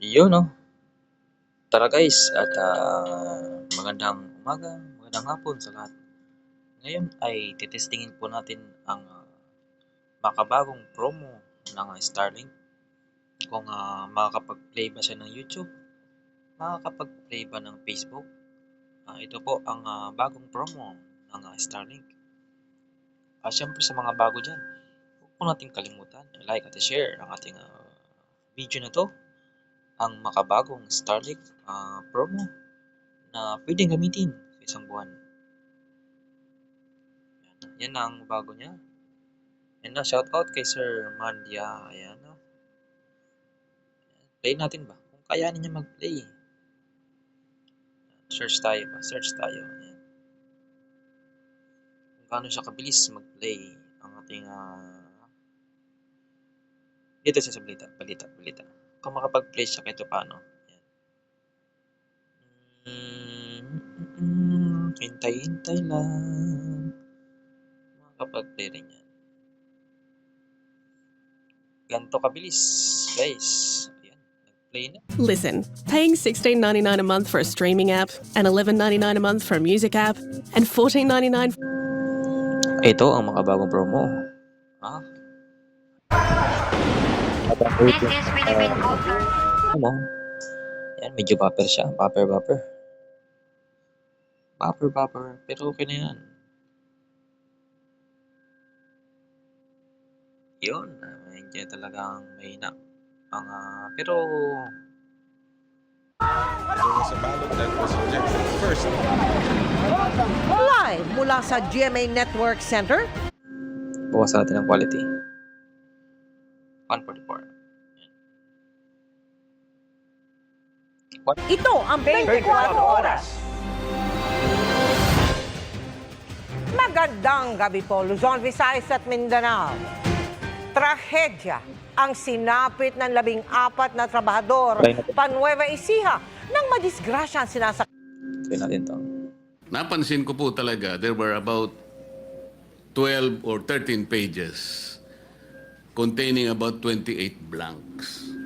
Yun, no? Tara guys, at ah, magandang umaga, magandang hapon sa lahat. Ngayon ay titestingin po natin ang ah, makabagong promo ng ah, Starlink. Kung ah, makakapag-play ba siya ng YouTube, makakapag-play ba ng Facebook. Ah, ito po ang ah, bagong promo ng ah, Starlink. Ah, Siyempre sa mga bago dyan, huwag po natin kalimutan, like at share ang ating ah, video na to ang makabagong Starlink ah, promo na pwedeng gamitin sa isang buwan. Yan, yan ang bago niya. Yan na, shoutout kay Sir Mandia. Ayan na. Play natin ba? Kung kayanin niya mag-play. Search tayo ba? Search tayo. Ayan. Kung gaano siya kabilis mag-play ang ating ah, dito sa balita, balita, balita kung makapag-play siya kahit paano. Ayan. Mm, hintay-hintay lang. Makapag-play rin yan. Ganto kabilis, guys. Listen, paying $16.99 a month for a streaming app and $11.99 a month for a music app and $14.99 Ito ang makabagong promo. Ah, This is Philippine Culture. ano? Yan, medyo buffer siya. Buffer, buffer. Buffer, buffer. Pero okay na yan. Yun. ah, Hindi talagang mahina. Ang, ah, pero. Live mula sa GMA Network Center, bawasan natin ang quality. 144. ito ang 24 oras. Magandang gabi po, Luzon, Visayas at Mindanao. Trahedya ang sinapit ng labing apat na trabahador. Panueva Ecija nang madisgrasya ang to. Napansin ko po talaga, there were about 12 or 13 pages containing about 28 blanks.